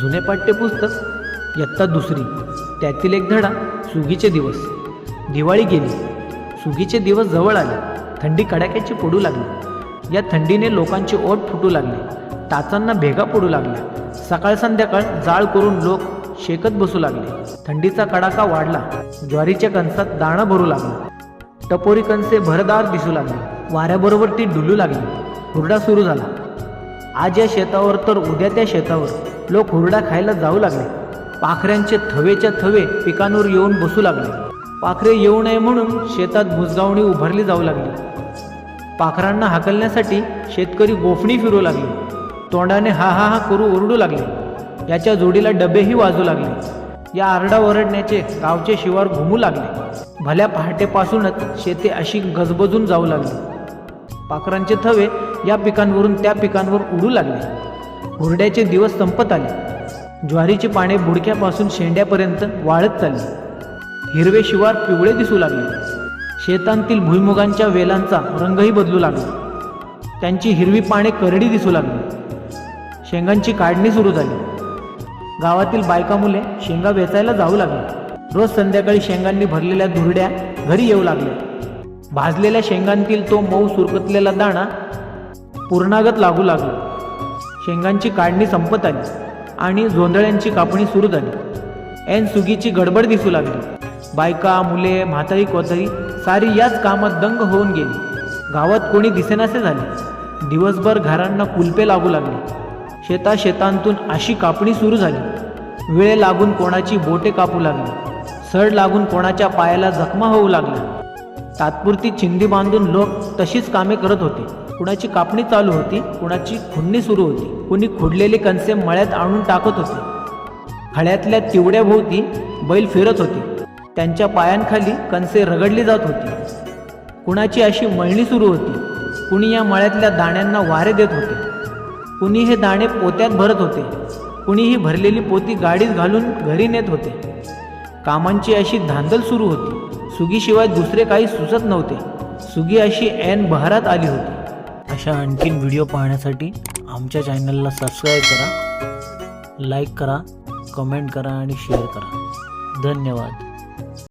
जुने पाठ्यपुस्तक इयत्ता दुसरी त्यातील एक धडा सुगीचे दिवस. दिवाळी गेली. सुगीचे दिवस जवळ आले. थंडी कडाक्याची पडू लागली. या थंडीने लोकांचे ओठ फुटू लागले. टाचांना भेगा पडू लागल्या. सकाळ संध्याकाळ जाळ करून लोक शेकत बसू लागले. थंडीचा कडाका वाढला. ज्वारीच्या कणसात दाणा भरू लागला. टपोरी कणसे भरदार दिसू लागली. वाऱ्याबरोबर ती डुलू लागली. हुरडा सुरू झाला. आज या शेतावर तर उद्या त्या शेतावर. लोक हुरडा खायला जाऊ लागले. पाखऱ्यांचे थवेच्या थवे पिकांवर येऊन बसू लागले. पाखरे येऊ नये म्हणून शेतात भुसगावणी उभारली जाऊ लागली. पाखरांना हाकलण्यासाठी शेतकरी गोफणी फिरू लागले. तोंडाने हा हा हा करू ओरडू लागले. याच्या जोडीला डबेही वाजू लागले. या आरडा ओरडण्याचे गावचे शिवार घुमू लागले. भल्या पहाटेपासूनच शेते अशी गजबजून जाऊ लागली. पाखरांचे थवे या पिकांवरून त्या पिकांवर उडू लागले. हुरड्याचे दिवस संपत आले. ज्वारीची पाने बुडक्यापासून शेंड्यापर्यंत वाळत चालली. हिरवे शिवार पिवळे दिसू लागले. शेतांतील भुईमुगांच्या वेलांचा रंगही बदलू लागला. त्यांची हिरवी पाने करडी दिसू लागली. शेंगांची काढणी सुरू झाली. गावातील बायका मुले शेंगा वेचायला जाऊ लागले. रोज संध्याकाळी शेंगांनी भरलेल्या धुरड्या घरी येऊ लागल्या. भाजलेल्या शेंगांतील तो मऊ सुरकतलेला दाणा पूर्णागत लागू लागला. शेंगांची काढणी संपत आली आणि जोंधळ्यांची कापणी सुरू झाली. ऐन सुगीची गडबड दिसू लागली. बायका मुले म्हातारी कोतारी सारी याच कामात दंग होऊन गेली. गावात कोणी दिसेनासे झाले. दिवसभर घरांना कुलपे लागू लागली. शेता शेतांतून अशी कापणी सुरू झाली. वेळ लागून कोणाची बोटे कापू लागली. सड लागून कोणाच्या पायाला जखमा होऊ लागल्या. तात्पुरती चिंदी बांधून लोक तशीच कामे करत होते. कुणाची कापणी चालू होती कुणाची खुडणी सुरू होती. कुणी खुडलेले कणसे मळ्यात आणून टाकत होते. खळ्यातल्या तिवड्याभोवती बैल फिरत होते. त्यांच्या पायांखाली कणसे रगडली जात होती. कुणाची अशी मळणी सुरू होती. कुणी या मळ्यातल्या दाण्यांना वारे देत होते. कुणी हे दाणे पोत्यात भरत होते. कुणी ही भरलेली पोती गाडीत घालून घरी नेत होते. कामांची अशी धांदल सुरू होती. सुगीशिवाय दुसरे काही सुचत नव्हते. सुगी अशी ऐन बहारात आली होती. अशा आणखीन व्हिडिओ पाहण्यासाठी आमच्या चॅनलला सबस्क्राईब करा लाईक करा कमेंट करा आणि शेअर करा. धन्यवाद.